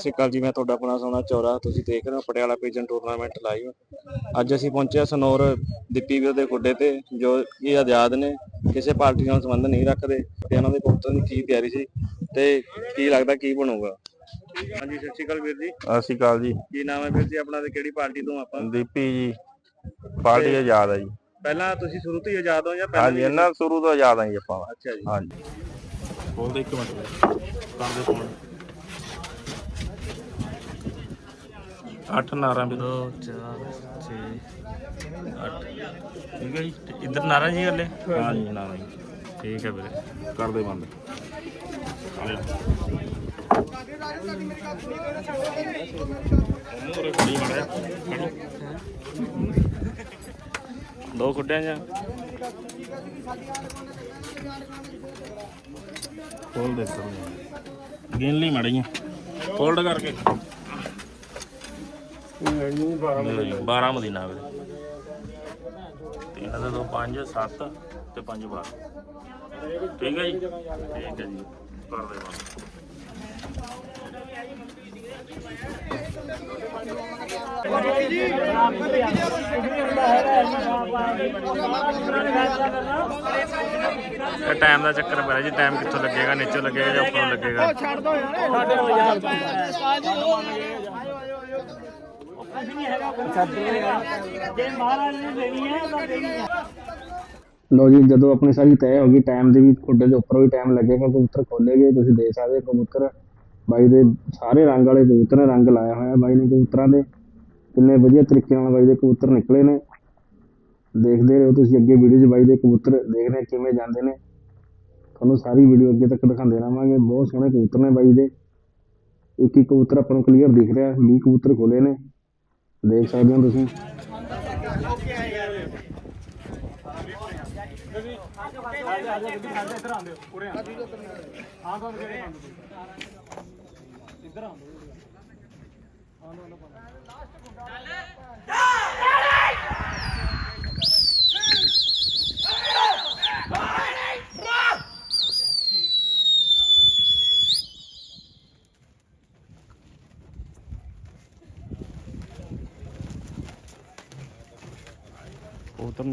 ਸਤਿ ਸ਼੍ਰੀ ਅਕਾਲ ਜੀ ਮੈਂ ਤੁਹਾਡਾ ਆਪਣਾ ਸੋਨਾ ਚੌਰਾ ਤੁਸੀਂ ਦੇਖ ਰਹੇ ਹੋ ਪਟਿਆਲਾ ਪੀਜਨ ਟੂਰਨਾਮੈਂਟ ਲਾਈਵ ਅੱਜ ਅਸੀਂ ਪਹੁੰਚੇ ਹਾਂ ਸਨੌਰ ਦਿੱਪੀ ਵੀਰ ਦੇ ਗੁੱਡੇ ਤੇ ਜੋ ਕਿ ਆਜ਼ਾਦ ਨੇ ਕਿਸੇ ਪਾਰਟੀ ਨਾਲ ਸੰਬੰਧ ਨਹੀਂ ਰੱਖਦੇ ਤੇ ਇਹਨਾਂ ਦੇ ਪੁੱਤਰ ਦੀ ਕੀ ਤਿਆਰੀ ਸੀ ਤੇ ਕੀ ਲੱਗਦਾ ਕੀ ਬਣੂਗਾ। ਹਾਂਜੀ ਸਤਿ ਸ਼੍ਰੀ ਅਕਾਲ ਵੀਰ ਜੀ। ਸਤਿ ਸ਼੍ਰੀ ਅਕਾਲ ਜੀ। ਕੀ ਨਾਮ ਹੈ ਵੀਰ ਜੀ ਆਪਣਾ ਤੇ ਕਿਹੜੀ ਪਾਰਟੀ ਤੋਂ ਆਪਾਂ? ਦੀਪੀ ਜੀ ਪਾਰਟੀ ਆਜ਼ਾਦ ਆ ਜੀ। ਪਹਿਲਾਂ ਤੁਸੀਂ ਸ਼ੁਰੂ ਤੋਂ ਹੀ ਆਜ਼ਾਦ ਹੋ ਜਾਂ ਪਹਿਲਾਂ ਹਾਂਜੀ ਇਹਨਾਂ ਸ਼ੁਰੂ ਤੋਂ ਆਜ਼ਾਦ ਆ ਜੀ ਆਪਾਂ। ਅੱਛਾ ਜੀ। ਹਾਂਜੀ। ਬੋਲਦੇ ਇੱਕ ਮਿੰਟ। ਕਰਦੇ ਫੋਨ। 8 ਨਾਰਾਂ ਵੀ। 2 4 6 8 ਠੀਕ ਹੈ ਜੀ? ਤੇ ਇੱਧਰ ਨਾਰਾਂ ਜੀ ਜੀ ਠੀਕ ਹੈ ਵੀਰੇ। ਕਰਦੇ ਬੰਦ। ਦੋ ਕੁੱਟਿਆਂ ਜਾਂ? ਖੋਲ ਦੇ ਸਰ ਗਿਣ ਲਈ ਮੜੀਆਂ। ਫੋਲਡ ਕਰਕੇ। ਲਓ ਜੀ 12 ਮਦੀਨਾ ਵੀਰੇ। ਤਿੰਨ ਦੇ ਦੋ 5 7 ਤੇ 5 12 ਠੀਕ ਹੈ ਜੀ? ਠੀਕ ਹੈ ਜੀ। ਕਰ ਦੇ ਇਹ ਟਾਈਮ ਦਾ ਚੱਕਰ ਪੈ ਰਿਹਾ ਜੀ। ਟਾਈਮ ਕਿੱਥੋਂ ਲੱਗੇਗਾ ਨੀਚੋਂ ਲੱਗੇਗਾ ਜਾਂ ਉੱਪਰੋਂ ਲੱਗੇਗਾ? ਲੋ ਜੀ, ਜਦੋਂ ਆਪਣੀ ਸਾਰੀ ਤੈਅ ਹੋ ਗਈ ਟਾਈਮ ਦੀ ਵੀ ਖੁੱਡੇ ਦੇ ਉੱਪਰ ਵੀ ਟਾਈਮ ਲੱਗੇਗਾ, ਕਬੂਤਰ ਖੋਲੇ ਗਏ, ਤੁਸੀਂ ਦੇਖ ਸਕਦੇ ਹੋ ਕਬੂਤਰ। ਬਾਈ ਦੇ ਸਾਰੇ ਰੰਗ ਵਾਲੇ ਕਬੂਤਰ ਨੇ ਰੰਗ ਲਾਇਆ ਹੋਇਆ, ਬਾਈ ਨੇ ਕਬੂਤਰਾਂ ਦੇ ਕਿੰਨੇ ਵਧੀਆ ਤਰੀਕੇ ਨਾਲ ਬਾਈ ਦੇ ਕਬੂਤਰ ਨਿਕਲੇ ਨੇ। ਦੇਖਦੇ ਰਹੋ ਤੁਸੀਂ ਅੱਗੇ ਵੀਡੀਓ 'ਚ ਬਾਈ ਦੇ ਕਬੂਤਰ ਦੇਖਦੇ ਕਿਵੇਂ ਜਾਂਦੇ ਨੇ। ਤੁਹਾਨੂੰ ਸਾਰੀ ਵੀਡੀਓ ਅੱਗੇ ਤੱਕ ਦਿਖਾਉਂਦੇ ਰਹਾਂਗੇ। ਬਹੁਤ ਸੋਹਣੇ ਕਬੂਤਰ ਨੇ ਬਾਈ ਦੇ। ਇੱਕ ਇੱਕ ਕਬੂਤਰ ਆਪਾਂ ਨੂੰ ਕਲੀਅਰ ਦਿਖ ਰਿਹਾ 20 ਕਬੂਤਰ ਖੋਲੇ ਨੇ। ਦੇਖ ਸਕਦੇ ਹੋ ਤੁਸੀਂ। ਕਬੂਤਰ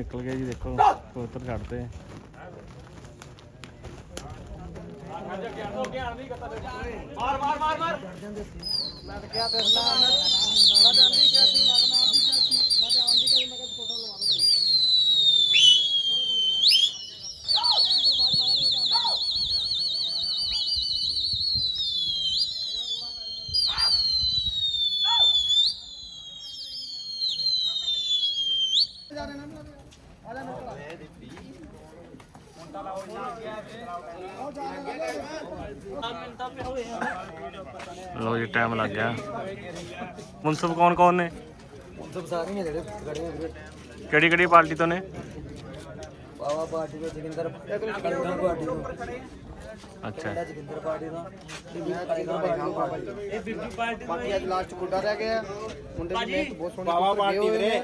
ਨਿਕਲ ਗਏ ਜੀ ਦੇਖੋ ਕਬੂਤਰ ਛੱਡਦੇ ਲੋ ਜੀ ਟਾਈਮ ਲੱਗ ਗਿਆ ਮੁਨਸਬ ਕੌਣ ਕੌਣ ਨੇ? ਸਭ ਸਾਰੇ ਨੇ ਜਿਹੜੇ ਖੜੇ ਨੇ ਵੀਰੇ। ਕਿਹੜੀ ਕਿਹੜੀ ਪਾਰਟੀ ਤੋਂ ਨੇ? ਬਾਵਾ ਪਾਰਟੀ ਦੇ ਜਗਿੰਦਰ ਪਾਰਟੀ ਤੋਂ। ਅੱਛਾ। ਜਗਿੰਦਰ ਪਾਰਟੀ ਦਾ। ਤੇ ਮੈਂ ਜਗਿੰਦਰ ਪਾਰਟੀ ਦਾ ਇਹ ਬੀਬੀ ਪਾਰਟੀ ਬਾਕੀ ਅੱਜ ਲਾਸਟ ਗੁੱਡਾ ਰਹਿ ਗਿਆ। ਮੁੰਡੇ ਬਹੁਤ ਸੋਹਣੀ ਬਾਵਾ ਪਾਰਟੀ ਵੀਰੇ।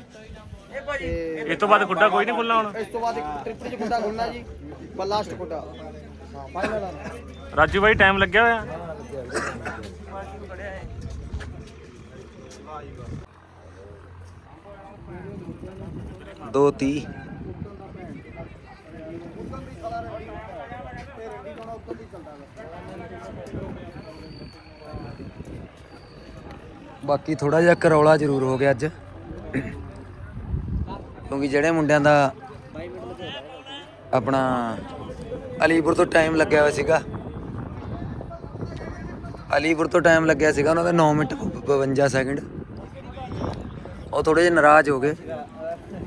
ਤੇ ਇਸ ਤੋਂ ਬਾਅਦ ਖੁੱਡਾ ਕੋਈ ਨਹੀਂ ਖੁੱਲਾ ਹੁਣ? ਇਸ ਤੋਂ ਬਾਅਦ ਇੱਕ ਟ੍ਰਿਪਲ ਚ ਗੁੱਡਾ ਖੁੱਲਣਾ ਜੀ। ਬਸ ਲਾਸਟ ਗੁੱਡਾ ਹਾਂ ਫਾਈਨਲ ਆ ਰਾਜੂ ਭਾਈ ਟਾਈਮ ਲੱਗਿਆ ਹੋਇਆ? ਦੋ ਤੀਹ ਬਾਕੀ ਥੋੜਾ ਜਿਹਾ ਕਰੌਲਾ ਜ਼ਰੂਰ ਹੋ ਗਿਆ ਅੱਜ। ਕਿਉਂਕਿ ਜਿਹੜੇ ਮੁੰਡਿਆਂ ਦਾ ਆਪਣਾ ਅਲੀਪੁਰ ਤੋਂ ਟਾਈਮ ਲੱਗਿਆ ਹੋਇਆ ਸੀਗਾ। ਅਲੀਪੁਰ ਤੋਂ ਟਾਈਮ ਲੱਗਿਆ ਸੀਗਾ, ਉਹਨਾਂ ਦਾ 9 ਮਿੰਟ 52 ਸੈਕਿੰਡ ਉਹ ਥੋੜੇ ਜਿਹਾ ਨਾਰਾਜ਼ ਹੋ ਗਏ।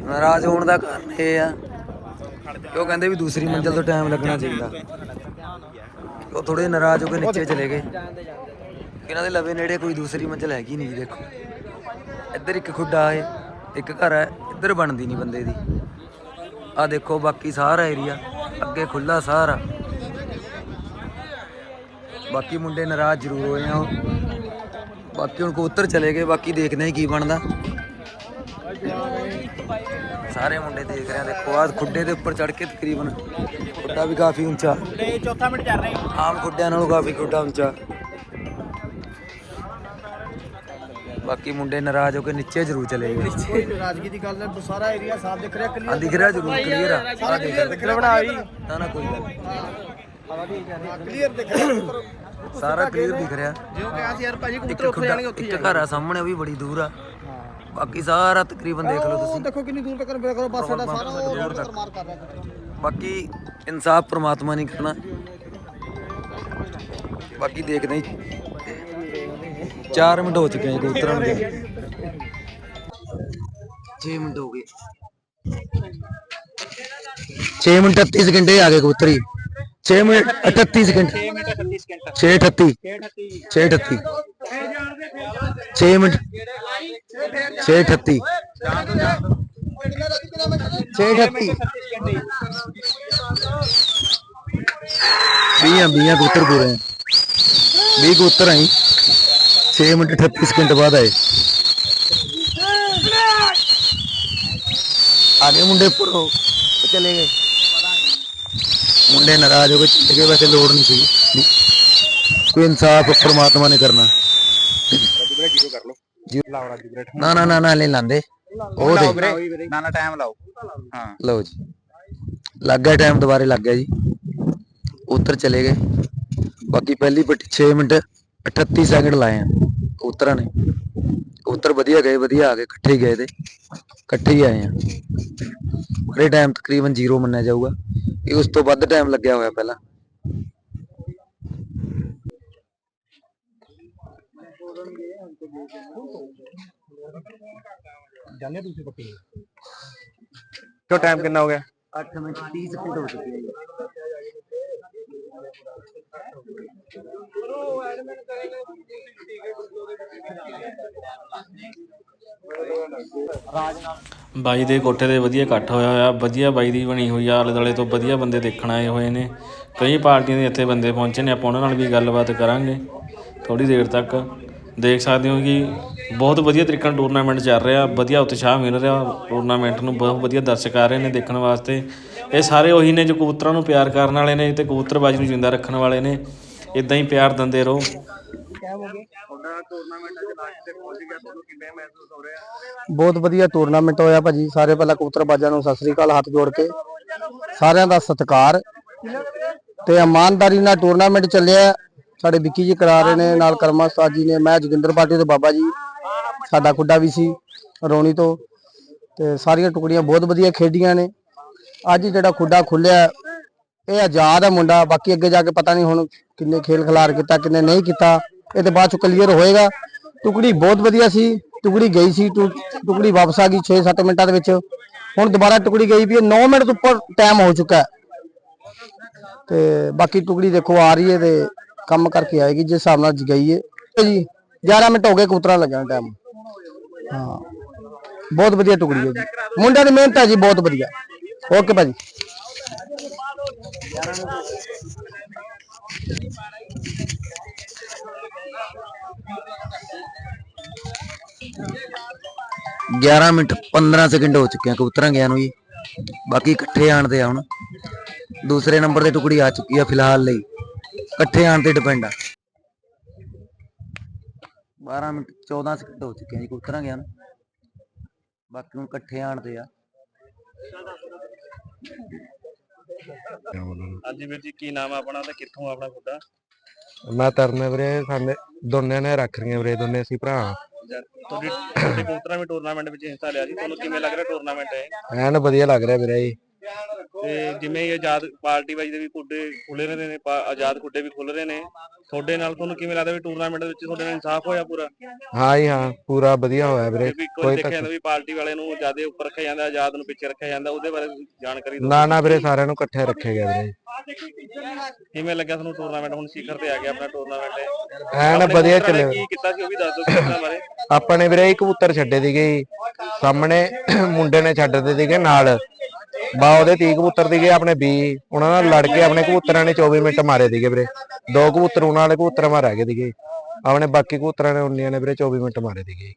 ਨਾਰਾਜ਼ ਹੋਣ ਦਾ ਕਾਰਨ ਇਹ ਆ ਕਿ ਉਹ ਕਹਿੰਦੇ ਵੀ ਦੂਸਰੀ ਮੰਜ਼ਲ ਤੋਂ ਟਾਈਮ ਲੱਗਣਾ ਚਾਹੀਦਾ। ਉਹ ਥੋੜੇ ਨਾਰਾਜ਼ ਹੋ ਕੇ ਨੀਚੇ ਚਲੇ ਗਏ। ਇਹਨਾਂ ਦੇ ਲਵੇ ਨੇੜੇ ਕੋਈ ਦੂਸਰੀ ਮੰਜ਼ਲ ਹੈਗੀ ਨਹੀਂ ਦੇਖੋ। ਇੱਧਰ ਇੱਕ ਖੁੱਡਾ ਹੈ, ਇੱਕ ਘਰ ਹੈ, ਇੱਧਰ ਬਣਦੀ ਨਹੀਂ ਬੰਦੇ ਦੀ। ਆ ਦੇਖੋ, ਬਾਕੀ ਸਾਰਾ ਏਰੀਆ ਅੱਗੇ ਖੁੱਲਾ ਸਾਰਾ। ਬਾਕੀ ਮੁੰਡੇ ਨਾਰਾਜ਼ ਜ਼ਰੂਰ ਹੋਏ ਆ ਉਹ। ਬਾਕੀ ਹੁਣ ਕਬੂਤਰ ਚਲੇ ਗਏ, ਬਾਕੀ ਦੇਖਦੇ ਹਾਂ ਕੀ ਬਣਦਾ। ਸਾਰੇ ਮੁੰਡੇ ਦੇਖ ਰਹੇ ਆ ਦੇਖੋ ਆਹ ਖੁੱਡੇ ਦੇ ਉੱਪਰ ਚੜ ਕੇ ਤਕਰੀਬਨ ਖੁੱਡਾ ਵੀ ਕਾਫੀ ਉੱਚਾ। ਚੌਥਾ ਮਿੰਟ ਚੱਲ ਰਿਹਾ ਆਮ ਖੁੱਡਿਆਂ ਨਾਲੋਂ ਕਾਫੀ ਖੁੱਡਾ ਉੱਚਾ। ਬਾਕੀ ਮੁੰਡੇ ਨਾਰਾਜ਼ ਹੋ ਕੇ ਨੀਚੇ ਜ਼ਰੂਰ ਚਲੇ ਗਏ। ਕੋਈ ਨਾਰਾਜ਼ਗੀ ਦੀ ਗੱਲ ਨਹੀਂ ਸਾਰਾ ਏਰੀਆ ਸਾਫ਼ ਦਿਖ ਰਿਹਾ ਆ ਕਲੀਅਰ ਦਿਖ ਰਿਹਾ ਜ਼ਰੂਰ ਕਲੀਅਰ ਆ। ਸਾਰਾ ਕਲੀਅਰ ਦਿਖ ਰਿਹਾ ਬਣਾ ਵੀ ਨਾ ਨਾ ਕੋਈ ਗੱਲ ਨੀ। ਕਲੀਅਰ ਦਿਖ ਰਿਹਾ ਉੱਪਰ ਸਾਰਾ ਕਲੀਅਰ ਦਿਖ ਰਿਹਾ। ਜਿਉਂ ਕਿਹਾ ਸੀ ਯਾਰ ਭਾਜੀ ਕਬੂਤਰ ਉੱਥੇ ਜਾਣਗੇ ਉੱਥੇ ਇੱਕ ਘਰ ਆ ਸਾਹਮਣੇ ਉਹ ਵੀ ਬੜੀ ਦੂਰ ਆ। ਬਾਕੀ ਸਾਰਾ ਤਕਰੀਬਨ ਦੇਖ ਲਓ ਉਹ ਤੁਸੀਂ ਦੇਖੋ ਕਿੰਨੀ ਦੂਰ ਤੱਕ ਵੇਖ ਲਓ ਬੱਸ ਸਾਡਾ ਸਾਰਾ ਉਹ ਰੋਡ ਤੱਕ ਮਾਰ ਕਰ ਰਿਹਾ ਕਬੂਤਰ। ਬਾਕੀ ਇਨਸਾਫ ਪ੍ਰਮਾਤਮਾ ਨਹੀਂ ਕਰਨਾ। ਬਾਕੀ ਦੇਖਦੇ ਹੀ 4 ਮਿੰਟ ਹੋ ਚੁੱਕੇ ਆ ਕਬੂਤਰਾਂ ਨੂੰ। 6 ਮਿੰਟ ਹੋ ਗਏ। 6 ਮਿੰਟ 38 ਸਕਿੰਟ ਆ ਗਏ ਕਬੂਤਰੀ। 6 minute 38 second. 6 minute 38 second 6 38 6 38 6 minute 6 38 6 38 ਕਬੂਤਰ ਪੂਰੇ 20 ਕਬੂਤਰ ਆਈ। 6 ਮਿੰਟ 38 ਸਕਿੰਟ ਬਾਅਦ ਆਏ। ਆਗੇ ਮੁੰਡੇ ਪੁਰੋ ਚਲੇ ਗਏ। ਮੁੰਡੇ ਨਾਰਾਜ਼ ਹੋ ਕੇ ਚਲੇ ਗਏ, ਵੈਸੇ ਲੋੜ ਨਹੀਂ ਸੀ। ਕੋਈ ਇਨਸਾਫ ਪ੍ਰਮਾਤਮਾ ਨੇ ਕਰਨਾ। ਨਾ ਨਾ ਨਾ ਨਾ ਲੈ ਲਾਂਦੇ। ਉਹ ਦੇ ਨਾ ਨਾ ਟਾਈਮ ਲਾਓ। ਹਾਂ। ਲਓ ਜੀ। ਲੱਗ ਗਿਆ ਟਾਈਮ ਦੁਬਾਰੇ ਲੱਗ ਗਿਆ ਜੀ। ਉੱਤਰ ਚਲੇ ਗਏ। ਬਾਕੀ ਪਹਿਲੀ ਪੱਟੀ 6 ਮਿੰਟ 38 ਸੈਕਿੰਡ ਲਾਏ ਆ ਕਬੂਤਰਾਂ ਨੇ। ਕਬੂਤਰ ਵਧੀਆ ਗਏ ਵਧੀਆ ਆ ਗਏ ਇਕੱਠੇ ਹੀ ਗਏ ਤੇ। ਇਕੱਠੇ ਹੀ ਆਏ ਆ। ਬੜੇ ਟਾਈਮ ਤਕਰੀਬਨ ਜ਼ੀਰੋ ਮੰਨਿਆ ਜਾਊਗਾ। ਇਹ ਉਸ ਤੋਂ ਵੱਧ ਟਾਈਮ ਲੱਗਿਆ ਹੋਇਆ ਪਹਿਲਾਂ। ਕਿਉਂ ਟਾਈਮ ਕਿੰਨਾ ਹੋ ਗਿਆ? 8 ਮਿੰਟ 30 ਸੈਕਿੰਡ ਹੋ ਚੁੱਕੇ ਆ ਬਾਈ ਦੇ ਕੋਠੇ ਤੇ ਵਧੀਆ ਇਕੱਠ ਹੋਇਆ ਹੋਇਆ ਵਧੀਆ ਬਾਈ ਦੀ ਬਣੀ ਹੋਈ ਆ ਆਲੇ ਦੁਆਲੇ ਤੋਂ ਵਧੀਆ ਬੰਦੇ ਦੇਖਣ ਆਏ ਹੋਏ ਨੇ। ਕਈ ਪਾਰਟੀਆਂ ਦੇ ਇੱਥੇ ਬੰਦੇ ਪਹੁੰਚੇ ਨੇ ਆਪਾਂ ਉਹਨਾਂ ਨਾਲ ਵੀ ਗੱਲਬਾਤ ਕਰਾਂਗੇ ਥੋੜੀ ਦੇਰ ਤੱਕ। ਦੇਖ ਸਕਦੇ ਹੋ ਕਿ ਬਹੁਤ ਵਧੀਆ ਤਰੀਕੇ ਨਾਲ ਟੂਰਨਾਮੈਂਟ ਚੱਲ ਰਿਹਾ, ਵਧੀਆ ਉਤਸ਼ਾਹ ਮਿਲ ਰਿਹਾ ਟੂਰਨਾਮੈਂਟ ਨੂੰ ਬਹੁਤ ਵਧੀਆ ਦਰਸ਼ਕ ਆ ਰਹੇ ਨੇ ਦੇਖਣ ਵਾਸਤੇ। ਇਹ ਸਾਰੇ ਉਹੀ ਨੇ ਜੋ ਕਬੂਤਰਾਂ ਨੂੰ ਪਿਆਰ ਕਰਨ ਵਾਲੇ ਨੇ ਤੇ ਕਬੂਤਰਬਾਜੀ ਨੂੰ ਜਿੰਦਾ ਰੱਖਣ ਵਾਲੇ ਨੇ। ਇਦਾਂ ਹੀ ਪਿਆਰ ਦਿੰਦੇ ਰਹੋ। ਬਹੁਤ ਵਧੀਆ ਟੂਰਨਾਮੈਂਟ ਹੋਇਆ ਭਾਜੀ। ਸਾਰੇ ਪਹਿਲਾਂ ਕਬੂਤਰਬਾਜ਼ਾਂ ਨੂੰ ਸਤਿ ਸ੍ਰੀ ਅਕਾਲ ਹੱਥ ਜੋੜ ਕੇ। ਸਾਰਿਆਂ ਦਾ ਸਤਿਕਾਰ ਤੇ ਇਮਾਨਦਾਰੀ ਨਾਲ ਟੂਰਨਾਮੈਂਟ ਚੱਲਿਆ। ਸਾਡੇ ਵਿੱਕੀ ਜੀ ਕਰਾ ਰਹੇ ਨੇ, ਨਾਲ ਕਰਮਾ ਉਸਤਾਦ ਜੀ ਨੇ, ਮੈਂ ਜੋਗਿੰਦਰ ਪਾਟੀ ਤੇ ਬਾਬਾ ਜੀ, ਸਾਡਾ ਖੁੱਡਾ ਵੀ ਸੀ ਰੋਣੀ ਤੋਂ, ਤੇ ਸਾਰੀਆਂ ਟੁਕੜੀਆਂ ਬਹੁਤ ਵਧੀਆ ਖੇਡੀਆਂ ਨੇ। ਅੱਜ ਜਿਹੜਾ ਖੁੱਡਾ ਖੁੱਲਿਆ, ਇਹ ਆਜ਼ਾਦ ਹੈ ਮੁੰਡਾ, ਬਾਕੀ ਅੱਗੇ ਜਾ ਕੇ ਪਤਾ ਨਹੀਂ ਹੁਣ ਕਿੰਨੇ ਖੇਲ ਖਿਲਾਰ ਕੀਤਾ, ਕਿੰਨੇ ਨਹੀਂ ਕੀਤਾ, ਇਹ ਤੇ ਬਾਅਦ ਚ ਕਲੀਅਰ ਹੋਏਗਾ। ਟੁਕੜੀ ਬਹੁਤ ਵਧੀਆ ਸੀ, ਟੁਕੜੀ ਗਈ ਸੀ, ਟੁ- ਟੁਕੜੀ ਵਾਪਸ ਆ ਗਈ 6-7 ਮਿੰਟਾਂ ਦੇ ਵਿੱਚ। ਹੁਣ ਦੁਬਾਰਾ ਟੁਕੜੀ ਗਈ ਵੀ 9 ਮਿੰਟ ਤੋਂ ਉੱਪਰ ਟਾਈਮ ਹੋ ਚੁੱਕਾ ਹੈ। ਤੇ ਬਾਕੀ ਟੁਕੜੀ ਦੇਖੋ ਆ ਰਹੀ ਹੈ ਤੇ ਕੰਮ ਕਰਕੇ ਆਏਗੀ, ਜਿਸ ਹਿਸਾਬ ਨਾਲ ਗਈ ਹੈ। ਜੀ 11 ਮਿੰਟ ਹੋ ਗਏ, ਕਬੂਤਰਾਂ ਲੱਗਣ ਟਾਈਮ ਹਾਂ। ਬਹੁਤ ਵਧੀਆ ਟੁਕੜੀ ਹੈ ਜੀ। ਮੁੰਡਿਆਂ ਦੀ ਮਿਹਨਤ ਹੈ ਜੀ, ਬਹੁਤ ਵਧੀਆ। ਓਕੇ ਭਾਜੀ। ਗਿਆਰਾਂ ਮਿੰਟ 15 ਸੈਕਿੰਡ ਹੋ ਚੁੱਕੇ ਆ ਕਬੂਤਰਾਂ ਗਿਆ ਨੂੰ ਜੀ। ਬਾਕੀ ਇਕੱਠੇ ਆਣ ਤੇ ਆ ਹੁਣ। ਦੂਸਰੇ ਨੰਬਰ ਤੇ ਟੁਕੜੀ ਆ ਚੁੱਕੀ ਆ ਫਿਲਹਾਲ ਲਈ। ਇਕੱਠੇ ਆਣ ਤੇ ਡਿਪੈਂਡ ਆ। 12 ਮਿੰਟ 14 ਸੈਕਿੰਡ ਹੋ ਚੁੱਕੇ ਆ ਜੀ ਕਬੂਤਰਾਂ ਗਿਆ ਨੂੰ। ਬਾਕੀ ਹੁਣ ਇਕੱਠੇ ਆਣ ਤੇ ਆ। ਹਾਂਜੀ ਵੀਰ ਜੀ ਕੀ ਨਾਮ ਆ ਆਪਣਾ ਤੇ ਕਿੱਥੋਂ ਆਪਣਾ ਖੁੱਡਾ ਮੈਂ ਤਰਨੇ ਵੀਰੇ ਸਾਡੇ ਦੋਨੇ ਨੇ ਰੱਖ ਰਹੀਆਂ ਵੀਰੇ ਦੋਨੇ ਅਸੀਂ ਭਰਾ। ਹਾਂ। ਤੁਹਾਡੀ ਤੁਹਾਡੇ ਕਬੂਤਰਾਂ ਵੀ ਟੂਰਨਾਮੈਂਟ ਵਿੱਚ ਹਿੱਸਾ ਲਿਆ ਸੀ ਤੁਹਾਨੂੰ ਕਿਵੇਂ ਲੱਗ ਰਿਹਾ ਟੂਰਨਾਮੈਂਟ ਇਹ? ਐਨ ਵਧੀਆ ਲੱਗ ਰਿਹਾ ਵੀਰੇ ਜੀ। ਤੇ ਜਿਵੇਂ ਇਹ ਆਜ਼ਾਦ ਪਾਰਟੀ ਵਾਈਜ਼ ਦੇ ਵੀ ਕੁੱਡੇ ਖੁੱਲ ਰਹੇ ਨੇ ਪਾ- ਆਜ਼ਾਦ ਕੁੱਡੇ ਵੀ ਖੁੱਲ ਰਹੇ ਨੇ ਤੁਹਾਡੇ ਨਾਲ ਤੁਹਾਨੂੰ ਕਿਵੇਂ ਲੱਗਦਾ ਵੀ ਟੂਰਨਾਮੈਂਟ ਵਿੱਚ ਤੁਹਾਡੇ ਨਾਲ ਇਨਸਾਫ ਹੋਇਆ ਪੂਰਾ? ਹਾਂ ਜੀ ਹਾਂ ਪੂਰਾ ਵਧੀਆ ਹੋਇਆ ਵੀਰੇ ਵੀ ਕੋਈ ਕੋਈ ਦੇਖਿਆ ਜਾਂਦਾ ਵੀ ਪਾਰਟੀ ਵਾਲੇ ਨੂੰ ਜ਼ਿਆਦਾ ਉੱਪਰ ਰੱਖਿਆ ਜਾਂਦਾ ਆਜ਼ਾਦ ਨੂੰ ਪਿੱਛੇ ਰੱਖਿਆ ਜਾਂਦਾ ਉਹਦੇ ਬਾਰੇ ਜਾਣਕਾਰੀ ਦਿਓ। ਨਾ ਨਾ ਵੀਰੇ ਸਾਰਿਆਂ ਨੂੰ ਇਕੱਠੇ ਰੱਖਿਆ ਗਿਆ ਵੀਰੇ। ਕਿਵੇਂ ਲੱਗਿਆ ਤੁਹਾਨੂੰ ਟੂਰਨਾਮੈਂਟ ਹੁਣ ਸਿਖਰ ਤੇ ਆ ਗਿਆ ਆਪਣਾ ਟੂਰਨਾਮੈਂਟ ਐਨ ਵਧੀਆ ਚੱਲਿਆ। ਕੀ ਕੀਤਾ ਸੀ ਉਹ ਵੀ ਦੱਸ ਦਿਓ ਕਿਹਨਾਂ ਬਾਰੇ। ਆਪਾਂ ਨੇ ਵੀਰੇ ਇੱਕ ਕਬੂਤਰ ਛੱਡੇ ਸੀਗੇ ਜੀ। ਸਾਹਮਣੇ ਮੁੰਡੇ ਨੇ ਛੱਡ ਦਿੱਤੇ ਸੀਗੇ ਨਾਲ। ਬਾ ਉਹਦੇ 30 ਕਬੂਤਰ ਸੀਗੇ ਆਪਣੇ 20 ਉਹਨਾਂ ਨਾਲ ਲੜ ਕੇ ਆਪਣੇ ਕਬੂਤਰਾਂ ਨੇ 24 ਮਿੰਟ ਮਾਰੇ ਸੀਗੇ ਵੀਰੇ। ਦੋ ਕਬੂਤਰ ਉਹਨਾਂ ਵਾਲੇ ਕਬੂਤਰਾਂ ਮਾਰ ਗਏ ਸੀਗੇ। ਆਪਣੇ ਬਾਕੀ ਕਬੂਤਰਾਂ ਨੇ ਉਨੀਆਂ ਨੇ ਵੀਰੇ 24 ਮਿੰਟ ਮਾਰੇ ਸੀਗੇ।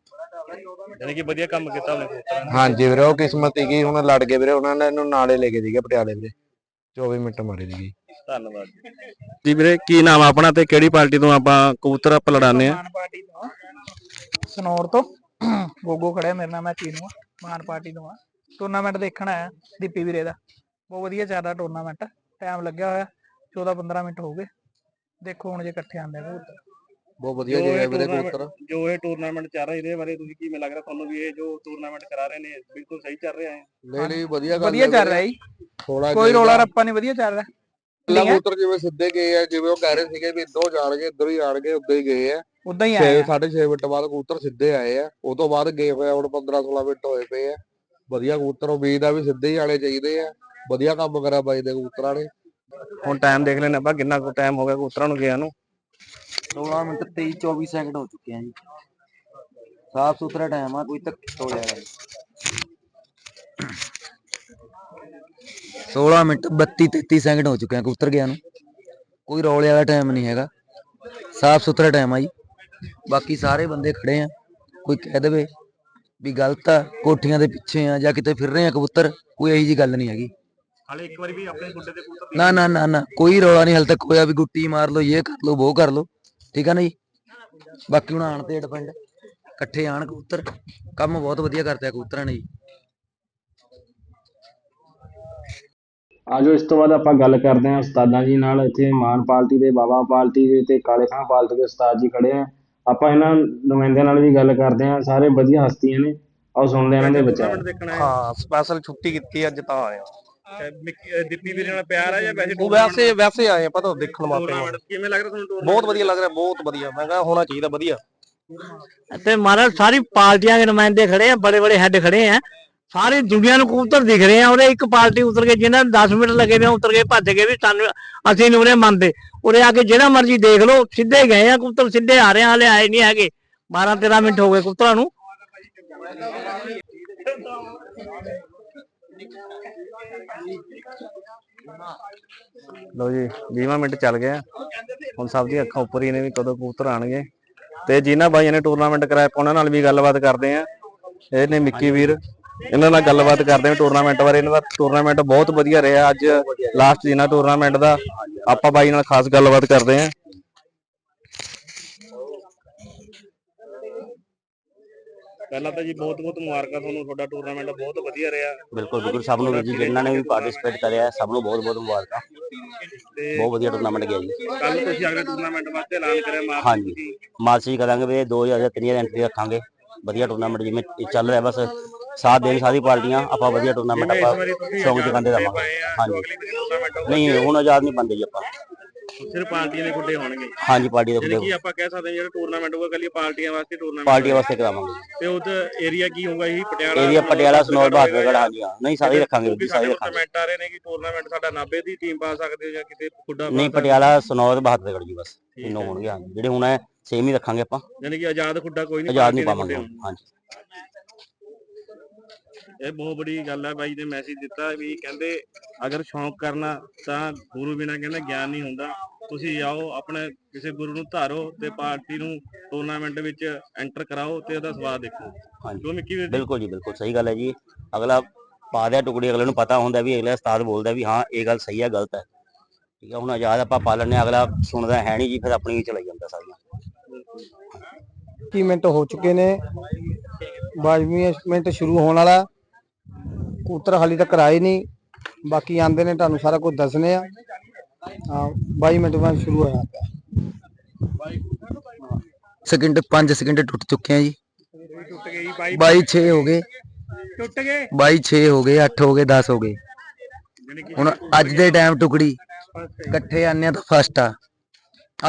ਯਾਨੀ ਕਿ ਵਧੀਆ ਕੰਮ ਕੀਤਾ ਉਹਨੇ ਕਬੂਤਰਾਂ ਨੇ। ਹਾਂਜੀ ਵੀਰੇ ਉਹ ਕਿਸਮਤ ਸੀਗੀ ਹੁਣ ਲੜ ਗਏ ਵੀਰੇ ਉਹਨਾਂ ਨੇ ਇਹਨੂੰ ਨਾਲੇ ਲੈ ਗਏ ਸੀਗੇ ਪਟਿਆਲੇ ਵੀਰੇ। 24 ਮਿੰਟ ਮਾਰੇ ਸੀਗੇ। ਧੰਨਵਾਦ ਜੀ। ਵੀਰੇ ਕੀ ਨਾਮ ਆ ਆਪਣਾ ਤੇ ਕਿਹੜੀ ਪਾਰਟੀ ਤੋਂ ਆਪਾਂ ਕਬੂਤਰ ਆਪਾਂ ਲੜਾਉਂਦੇ ਆ ਸਨੌਰ ਤੋਂ। ਗੋਗੋ ਖੜਿਆ ਮੇਰੇ ਨਾਲ ਮੈਂ ਚੀਨੂ ਆ ਮਾਨ ਪਾਰਟੀ ਤੋਂ ਆ। ਟੂਰਨਾਮੈਂਟ ਦੇਖਣ ਆਇਆ ਦੀਪੀ ਵੀਰੇ ਦਾ। ਬਹੁਤ ਵਧੀਆ ਚੱਲ ਰਿਹਾ ਟੂਰਨਾਮੈਂਟ ਟਾਈਮ ਲੱਗਿਆ ਹੋਇਆ 14 15 ਮਿੰਟ ਹੋ ਗਏ। ਦੇਖੋ ਹੁਣ ਜੇ ਇਕੱਠੇ ਆਉਂਦੇ ਕਬੂਤਰ ਬਹੁਤ। ਵਧੀਆ ਜਗ੍ਹਾ ਵੀਰੇ ਕਬੂਤਰ। ਜੋ ਇਹ ਟੂਰਨਾਮੈਂਟ ਚੱਲ ਰਿਹਾ ਇਹਦੇ ਬਾਰੇ ਤੁਸੀਂ ਕਿਵੇਂ ਲੱਗ ਰਿਹਾ ਤੁਹਾਨੂੰ ਵੀ ਇਹ ਜੋ ਟੂਰਨਾਮੈਂਟ ਕਰਾ ਰਹੇ ਨੇ ਬਿਲਕੁਲ ਸਹੀ ਚੱਲ ਰਿਹਾ ਹੈ ਨਹੀਂ ਨਹੀਂ ਵਧੀਆ ਗੱਲ ਵਧੀਆ ਚੱਲ ਰਿਹਾ ਜੀ। ਥੋੜਾ ਕੋਈ ਰੋਲਾ ਰੱਪਾ ਨਹੀਂ ਵਧੀਆ ਚੱਲ ਰਿਹਾ। ਕਬੂਤਰ ਜਿਵੇਂ ਸਿੱਧੇ ਗਏ ਆ ਜਿਵੇਂ ਉਹ ਕਹਿ ਰਹੇ ਸੀਗੇ ਵੀ ਇੱਧਰੋਂ ਜਾਣਗੇ ਇੱਧਰੋਂ ਹੀ ਆਣਗੇ ਉੱਧਰ ਹੀ ਗਏ ਆ। ਉਦਾਂ ਹੀ 6 ਆਇਆ 6.5 ਮਿੰਟ ਬਾਅਦ ਕਬੂਤਰ ਸਿੱਧੇ ਆਏ ਆ ਉਹ ਤੋਂ ਬਾਅਦ ਗਏ ਹੋਏ ਆ ਹੁਣ 15 16 ਮਿੰਟ ਹੋਏ ਪਏ ਆ। ਵਧੀਆ ਕਬੂਤਰ ਉਮੀਦ ਆ ਵੀ ਸਿੱਧੇ ਹੀ ਆਣੇ ਚਾਹੀਦੇ ਆ। ਵਧੀਆ ਕੰਮ ਕਰਿਆ ਬਾਈ ਦੇ ਕਬੂਤਰਾਂ ਨੇ। ਹੁਣ ਟਾਈਮ ਦੇਖ ਲੈਣਾ ਆਪਾਂ ਕਿੰਨਾ ਕੁ ਟਾਈਮ ਹੋ ਗਿਆ ਕਬੂਤਰਾਂ ਨੂੰ ਗਿਆ ਨੂੰ। 16 ਮਿੰਟ 23 24 ਸੈਕਿੰਡ ਹੋ ਚੁੱਕੇ ਆ ਜੀ। ਸਾਫ਼ ਸੁਥਰਾ ਟਾਈਮ ਆ ਕੋਈ ਧੱਕੇ ਹੋ ਜਾਏਗਾ 16 ਮਿੰਟ 32 33 ਸੈਕਿੰਡ ਹੋ ਚੁੱਕੇ ਆ ਕਬੂਤਰ ਗਿਆ ਨੂੰ। ਕੋਈ ਰੌਲੇ ਵਾਲਾ ਟਾਈਮ ਨਹੀਂ ਹੈਗਾ। ਸਾਫ਼ ਸੁਥਰਾ ਟਾਈਮ ਆ ਜੀ। ਬਾਕੀ ਸਾਰੇ ਬੰਦੇ ਖੜੇ ਆ। ਕੋਈ ਕਹਿ ਦੇਵੇ ਵੀ ਗਲਤ ਆ ਕੋਠੀਆਂ ਦੇ ਪਿੱਛੇ ਆ ਜਾਂ ਕਿਤੇ ਫਿਰ ਰਹੇ ਆ ਕਬੂਤਰ ਕੋਈ ਇਹੀ ਜੀ ਗੱਲ ਨਹੀਂ ਹੈਗੀ। ਹਾਲੇ ਇੱਕ ਵਾਰੀ ਵੀ ਆਪਣੇ ਗੁੱਡੇ ਦੇ ਕਬੂਤਰ ਨਾ ਨਾ ਨਾ ਨਾ ਕੋਈ ਰੌਲਾ ਨਹੀਂ ਹਲ ਤੱਕ ਹੋਇਆ ਵੀ ਗੁੱਟੀ ਮਾਰ ਲਓ ਇਹ ਕਰ ਲਓ ਉਹ ਕਰ ਲਓ। ਠੀਕ ਆ ਨਾ ਜੀ? ਬਾਕੀ ਹੁਣ ਆਣ ਤੇ ਡਿਪੈਂਡ ਇਕੱਠੇ ਆਣ ਕਬੂਤਰ ਕੰਮ ਬਹੁਤ ਵਧੀਆ ਕਰਦੇ ਆ ਕਬੂਤਰਾਂ ਨੇ ਜੀ। ਆਜੋ ਇਸ ਤੋਂ ਬਾਅਦ ਆਪਾਂ ਗੱਲ ਕਰਦੇ ਹਾਂ ਉਸਤਾਦਾਂ ਜੀ ਨਾਲ। ਇੱਥੇ ਮਾਨ ਪਾਰਟੀ ਦੇ ਬਾਬਾ ਪਾਰਟੀ ਦੇ ਤੇ ਕਾਲੇ ਖਾਂ ਪਾਰਟੀ ਦੇ ਉਸਤਾਦ ਜੀ ਖੜੇ ਆ। ਆਪਾਂ ਇਹਨਾਂ ਨੁਮਾਇੰਦਿਆਂ ਨਾਲ ਵੀ ਗੱਲ ਕਰਦੇ ਹਾਂ ਸਾਰੇ ਵਧੀਆ ਹਸਤੀਆਂ ਨੇ ਆਓ ਸੁਣਦੇ ਹਾਂ ਇਹਨਾਂ ਦੇ ਵਿਚਾਰ। ਦੇਖਣਾ ਹੈ। ਹਾਂ ਸਪੈਸ਼ਲ ਛੁੱਟੀ ਕੀਤੀ ਅੱਜ ਤਾਂ ਆਏ ਅਹ ਮਿੱਕੀ- ਅਹ ਦੀਪੀ ਵੀਰੇ ਨਾਲ ਪਿਆਰ ਹੈ ਜਾਂ ਵੈਸੇ ਉਹ ਵੈਸੇ ਵੈਸੇ ਆਏ ਆ ਪਤਾ ਦੇਖਣ ਵਾਸਤੇ ਟੂਰਨਾਮੈਂਟ ਕਿਵੇਂ ਲੱਗ ਰਿਹਾ ਤੁਹਾਨੂੰ ਟੂਰਨਾਮੈਂਟ ਬਹੁਤ ਵਧੀਆ ਲੱਗ ਰਿਹਾ ਬਹੁਤ ਵਧੀਆ। ਮੈਂ ਕਿਹਾ ਹੋਣਾ ਚਾਹੀਦਾ ਵਧੀਆ। ਤੇ ਮਹਾਰਾਜ ਸਾਰੀ ਪਾਰਟੀਆਂ ਦੇ ਨੁਮਾਇੰਦੇ ਖੜੇ ਆ ਬੜੇ ਬੜੇ ਹੈੱਡ ਖੜੇ ਆ। ਸਾਰੀ ਦੁਨੀਆ ਨੂੰ ਕਬੂਤਰ ਦਿਖ ਰਹੇ ਆ ਉਹਦੇ ਇੱਕ ਪਾਰਟੀ ਉਤਰ ਕੇ ਜਿਹਨਾਂ ਨੂੰ 10 ਮਿੰਟ ਲੱਗੇ ਨੇ ਉਤਰ ਕੇ ਭੱਜ ਗਏ ਵੀ ਸਾਨੂੰ, ਅਸੀਂ ਨਹੀਂ ਉਰੇ ਮੰਨਦੇ। ਉਰੇ ਆ ਕੇ ਜਿਹੜਾ ਮਰਜ਼ੀ ਦੇਖ ਲਓ, ਸਿੱਧੇ ਗਏ ਆ ਕਬੂਤਰ, ਸਿੱਧੇ ਆ ਰਹੇ ਆ, ਹਲੇ ਆਏ ਨਹੀਂ ਹੈਗੇ। 12 13 ਮਿੰਟ ਹੋ ਗਏ ਕਬੂਤਰਾਂ ਨੂੰ। ਲੋ ਜੀ 20 ਮਿੰਟ ਚੱਲ ਗਏ ਹੁਣ ਸਭ ਦੀਆਂ ਅੱਖਾਂ ਉੱਪਰ ਹੀ ਨੇ ਵੀ ਕਦੋਂ ਕਬੂਤਰ ਆਣਗੇ ਤੇ ਜਿਨ੍ਹਾਂ ਬਾਈਆਂ ਨੇ ਟੂਰਨਾਮੈਂਟ ਕਰਾਇਆ ਉਹਨਾਂ ਨਾਲ ਵੀ ਗੱਲਬਾਤ ਕਰਦੇ ਆ। ਇਹ ਨੇ ਮਿੱਕੀ ਵੀਰ। ਇਹਨਾਂ ਨਾਲ ਗੱਲਬਾਤ ਕਰਦੇ ਆ ਟੂਰਨਾਮੈਂਟ ਬਾਰੇ। ਇਹਨਾਂ ਦਾ ਟੂਰਨਾਮੈਂਟ ਬਹੁਤ ਵਧੀਆ ਰਿਹਾ ਅੱਜ ਲਾਸਟ ਦਿਨ ਆ ਟੂਰਨਾਮੈਂਟ ਦਾ। ਆਪਾਂ ਬਾਈ ਨਾਲ ਖਾਸ ਗੱਲਬਾਤ ਕਰਦੇ ਆ ਪਹਿਲਾਂ ਤਾਂ ਜੀ ਬਹੁਤ ਬਹੁਤ ਮੁਬਾਰਕਾਂ ਤੁਹਾਨੂੰ ਤੁਹਾਡਾ ਟੂਰਨਾਮੈਂਟ ਬਹੁਤ ਵਧੀਆ ਰਿਹਾ। ਬਿਲਕੁਲ ਬਿਲਕੁਲ ਸਭ ਨੂੰ ਜੀ ਜਿਨ੍ਹਾਂ ਨੇ ਵੀ ਪਾਰਟਿਸਿਪੇਟ ਕਰਿਆ ਹੈ, ਸਭ ਨੂੰ ਬਹੁਤ ਬਹੁਤ ਮੁਬਾਰਕਾਂ। ਤੇ ਬਹੁਤ ਵਧੀਆ ਟੂਰਨਾਮੈਂਟ ਗਿਆ ਜੀ। ਕੱਲ ਤੁਸੀਂ ਅਗਲੇ ਟੂਰਨਾਮੈਂਟ ਵਾਸਤੇ ਐਲਾਨ ਕਰਿਆ ਮਾਰਚ ਹਾਂਜੀ। ਮਾਰਚ 'ਚ ਕਰਾਂਗੇ ਵੀ 2000 ਜਾਂ 3000 ਐਂਟਰੀ ਰੱਖਾਂਗੇ। ਵਧੀਆ ਟੂਰਨਾਮੈਂਟ ਜਿਵੇਂ ਚੱਲ ਰਿਹਾ ਬਸ। ਸਾਥ ਦੇਣ ਸਾਰੀ ਪਾਰਟੀਆਂ ਆਪਾਂ ਵਧੀਆ ਟੂਰਨਾਮੈਂਟ ਆਪਾਂ ਸ਼ੌਂਕ ਪਾਏ ਆ, ਹਾਂਜੀ। ਟੂਰਨਾਮੈਂਟ ਨਹੀਂ ਹੁਣ ਆਜ਼ਾਦ ਨਹੀਂ ਬੰਦੇ ਜੀ ਆਪਾਂ। ਸਿਰਫ ਪਾਰਟੀਆਂ ਦੇ ਗੁੱਡੇ ਹੋਣਗੇ। ਹਾਂਜੀ ਪਾਰਟੀ ਦੇ ਖੁੱਲੇ ਕਿ ਆਪਾਂ ਕਹਿ ਸਕਦੇ ਹਾਂ ਜਿਹੜਾ ਟੂਰਨਾਮੈਂਟ ਹੋਊਗਾ ਕੱਲੀ ਪਾਰਟੀਆਂ ਵਾਸਤੇ ਟੂਰਨਾਮੈਂਟ ਪਾਰਟੀ ਵਾਸਤੇ ਕਰਾਵਾਂਗੇ। ਤੇ ਉਹਦਾ ਏਰੀਆ ਕੀ ਹੋਊਗਾ ਇਹੀ ਪਟਿਆਲਾ ਏਰੀਆ ਪਟਿਆਲਾ ਸਨੌਰ ਬਹਾਦਰਗੜ੍ਹ ਹਾਂਜੀ ਹਾਂ। ਨਹੀਂ ਸਾਰੇ ਹੀ ਰੱਖਾਂਗੇ ਸਾਰੇ ਰੱਖਾਂਗੇ। ਕਮੈਂਟ ਆ ਰਹੇ ਨੇ ਕਿ ਟੂਰਨਾਮੈਂਟ ਸਾਡਾ ਨਾਬੇ ਦੀ ਟੀਮ ਪਾ ਸਕਦੇ ਹੋ ਜਾਂ ਕਿਤੇ ਖੁੱਡਾ ਨਹੀਂ ਪਟਿਆਲਾ ਸਨੌਰ ਬਹਾਦਰਗੜ੍ਹ ਜੀ ਬਸ। ਤਿੰਨੋਂ ਹੋਣਗੇ ਹਾਂਜੀ। ਜਿਹੜੇ ਹੁਣ ਹੈ ਸੇਮ ਹੀ ਰੱਖਾਂਗੇ ਆਪਾਂ। ਯਾਨੀ ਕਿ ਆਜ਼ਾਦ ਖੁੱਡਾ ਕੋਈ ਨਹੀਂ ਆਜ਼ਾਦ ਨਹੀਂ ਪਾਵਾਂਗੇ ਖੁੱਡੇ ਹਾਂਜੀ। ਇਹ ਬਹੁਤ ਬੜੀ ਗੱਲ ਹੈ ਬਾਈ ਨੇ ਮੈਸੇਜ ਦਿੱਤਾ ਵੀ ਕਹਿੰਦੇ ਅਗਰ ਸ਼ੌਂਕ ਕਰਨਾ ਤਾਂ ਗੁਰੂ ਬਿਨਾ ਕਹਿੰਦਾ ਗਿਆਨ ਨਹੀਂ ਹੁੰਦਾ। ਤੁਸੀਂ ਆਓ ਆਪਣੇ ਕਿਸੇ ਗੁਰੂ ਨੂੰ ਧਾਰੋ ਤੇ ਪਾਰਟੀ ਨੂੰ ਟੂਰਨਾਮੈਂਟ ਵਿੱਚ ਐਂਟਰ ਕਰਾਓ ਤੇ ਉਹਦਾ ਸਵਾਦ ਦੇਖੋ। ਹਾਂਜੀ। ਮਿੱਕੀ ਵੀਰ ਜੀ? ਬਿਲਕੁਲ ਜੀ ਬਿਲਕੁਲ ਸਹੀ ਗੱਲ ਹੈ ਜੀ। ਅਗਲਾ ਪਾ ਦਿਆ ਟੁਕੜੀ ਅਗਲੇ ਨੂੰ ਪਤਾ ਹੁੰਦਾ ਵੀ ਅਗਲਾ ਉਸਤਾਦ ਬੋਲਦਾ ਵੀ ਹਾਂ ਇਹ ਗੱਲ ਸਹੀ ਹੈ ਗਲਤ ਹੈ ਠੀਕ ਹੈ ਹੁਣ ਆਜ਼ਾਦ ਆਪਾਂ ਪਾ ਹਾਂ, ਅਗਲਾ ਸੁਣਦਾ ਹੈ ਨਹੀਂ ਜੀ ਫਿਰ ਆਪਣੀ ਹੀ ਚਲਾਈ ਜਾਂਦਾ ਸਾਰੀਆਂ। 30 ਮਿੰਟ ਹੋ ਚੁੱਕੇ ਨੇ। 22 ਮਿੰਟ ਸ਼ੁਰੂ ਹੋਣ ਵਾਲਾ। ਕਬੂਤਰ ਹਾਲੀ ਤੱਕ ਆਏ ਨਹੀਂ। ਬਾਕੀ ਆਂਦੇ ਨੇ ਤੁਹਾਨੂੰ ਸਾਰਾ ਕੁਝ ਦੱਸਨੇ ਆ ਹਾਂ 22 ਮਿੰਟ ਬਾਅਦ ਸ਼ੁਰੂ ਹੋਇਆ। ਪਿਆ ਸਕਿੰਟ 5 ਸਕਿੰਟ ਟੁੱਟ ਚੁੱਕੇ ਆ ਜੀ। ਟੁੱਟ ਬਾਈ 22 6 ਹੋ ਗਏ। ਟੁੱਟ ਗਏ। 22 6 ਹੋ ਗਏ 8 ਹੋ ਗਏ 10 ਹੋ ਗਏ। ਹੁਣ ਅੱਜ ਦੇ ਟਾਈਮ ਟੁਕੜੀ। ਇਕੱਠੇ ਆਨੇ ਆ ਤਾਂ ਫਸਟ ਆ।